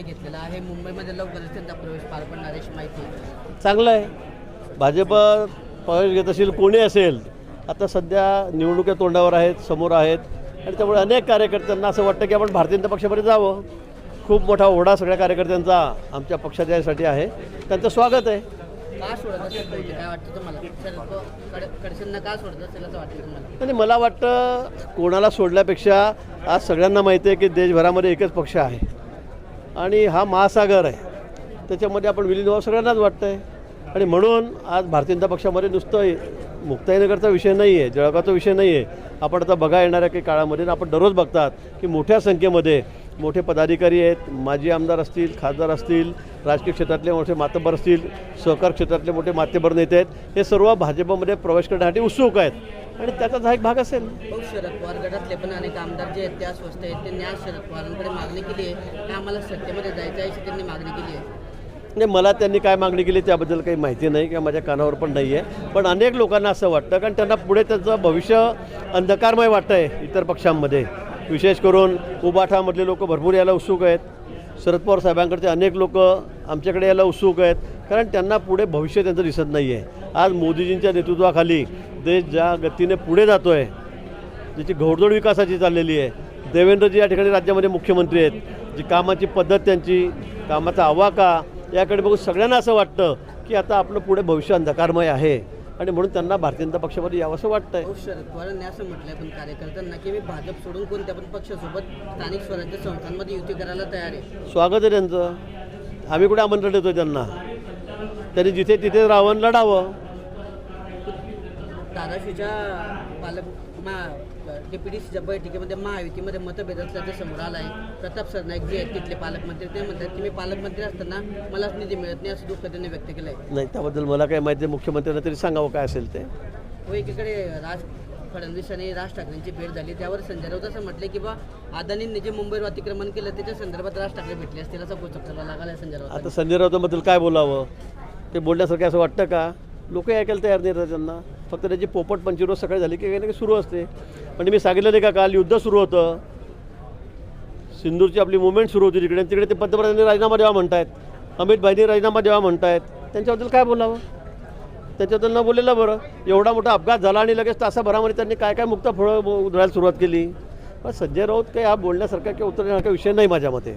निर्णय घेतलेला आहे. मुंबईमध्ये लवकरच त्यांचा प्रवेश पार पडणार अशी माहिती. चांगलं आहे. भाजप प्रवेश घेत असेल कोणी असेल आता सध्या निवडणुका तोंडावर आहेत समोर आहेत. आणि त्यामुळे अनेक कार्यकर्त्यांना असं वाटतं की आपण भारतीय जनता पक्षामध्ये जावं. खूप मोठा ओढा सगळ्या कार्यकर्त्यांचा आमच्या पक्षाच्या यासाठी आहे. त्यांचं स्वागत आहे. आणि मला वाटतं कोणाला सोडल्यापेक्षा आज सगळ्यांना माहिती आहे की देशभरामध्ये एकच पक्ष आहे. आणि हा महासागर आहे. त्याच्यामध्ये आपण विलीन व्हावं सगळ्यांनाच वाटतं आहे आणि म्हणून आज भारतीय जनता पक्षामध्ये नुसतं मुक्ताईनगरचा विषय नाही आहे जळगावचा विषय नाही आहे आपण आता बघा येणाऱ्या काही काळामध्ये आपण दररोज बघतात की मोठ्या संख्येमध्ये मोठे पदाधिकारी आहेत माजी आमदार असतील खासदार असतील राजकीय क्षेत्रातले मोठे मातब्बर असतील सहकार क्षेत्रातले मोठे मातेबर नेते आहेत हे सर्व भाजपमध्ये प्रवेश करण्यासाठी उत्सुक आहेत. आणि त्याचाच हा एक भाग असेल. शरद पवार गटातले पण अनेक आमदार जे आहेत ते अस्वस्थ आहेत. त्यांनी आज शरद पवारांकडे मागणी केली आहे. की आम्हाला सत्तेमध्ये जायचं आहे त्यांनी मागणी केली आहे? नाही मला त्यांनी काय मागणी केली त्याबद्दल काही माहिती नाही किंवा माझ्या कानावर पण नाही आहे. पण अनेक लोकांना असं वाटतं कारण त्यांना पुढे त्यांचं भविष्य अंधकारमय वाटतं आहे इतर पक्षांमध्ये. विशेष करून उबाठामधले लोक भरपूर यायला उत्सुक आहेत. शरद पवार साहेबांकडचे अनेक लोक आमच्याकडे यायला उत्सुक आहेत. कारण त्यांना पुढे भविष्य त्यांचं दिसत नाही आहे आज मोदीजींच्या नेतृत्वाखाली देश ज्या गतीने पुढे जातो आहे ज्याची घोडदोड विकासाची चाललेली आहे. देवेंद्रजी या ठिकाणी राज्यामध्ये मुख्यमंत्री आहेत. जी कामाची पद्धत त्यांची कामाचा आवाका याकडे बघून सगळ्यांना असं वाटतं की आता आपलं पुढे भविष्य अंधकारमय आहे. आणि म्हणून त्यांना भारतीय जनता पक्षामध्ये यावं असं वाटतंय. भाऊ शरद पवारांनी असं म्हटलंय पण कार्यकर्त्यांना की मी भाजप सोडून कोणत्या पण पक्षासोबत स्थानिक स्वराज्य संस्थांमध्ये युती करायला तयार आहे. स्वागत आहे त्यांचं. आम्ही कुठे आमंत्रण देतो त्यांना? त्यांनी जिथे तिथे रावण लढावं. धाराशिवच्या पालक मा डेप्युटीच्या बैठकीमध्ये महायुतीमध्ये मतभेद असल्याचं समोर आलं आहे प्रताप सरनाईक जे आहेत तिथले पालकमंत्री ते म्हणतात की मी पालकमंत्री असताना मलाच निधी मिळत नाही असं दुःख त्यांनी व्यक्त केलं आहे नाही त्याबद्दल मला काय माहिती आहे मुख्यमंत्र्यांना तरी सांगावं काय असेल ते? व एकीकडे राज फडणवीस आणि राज ठाकरेंची भेट झाली त्यावर संजय राऊत असं म्हटले की बा अदानींनी जे मुंबईवर अतिक्रमण केलं त्याच्या संदर्भात राज ठाकरे भेटले असतील असा गोचक करावा लागला संजय राऊत आता संजय राऊतांबद्दल काय बोलावं? ते बोलण्यासारखं असं वाटतं का? लोक ऐकायला तयार नाही त्यांना. फक्त त्याची पोपट पंचवीस सकाळी झाली की काही ना काही सुरू असते. म्हणजे मी सांगितलं नाही का काल युद्ध सुरू होतं. सिंदूरची आपली मुवमेंट सुरू होती तिकडे. तिकडे ते पंतप्रधानांनी राजीनामा द्यावा म्हणतायत. अमित भाईंनी राजीनामा द्यावा म्हणतायत. त्यांच्याबद्दल काय बोलावं? त्याच्याबद्दल न बोललेलं बरं. एवढा मोठा अपघात झाला आणि लगेच तासाभरामध्ये त्यांनी काय काय मुक्त फळं उधळायला सुरुवात केली. पण संजय राऊत काही हा बोलण्यासारखा किंवा उतरण्यासारखा विषय नाही माझ्या मते.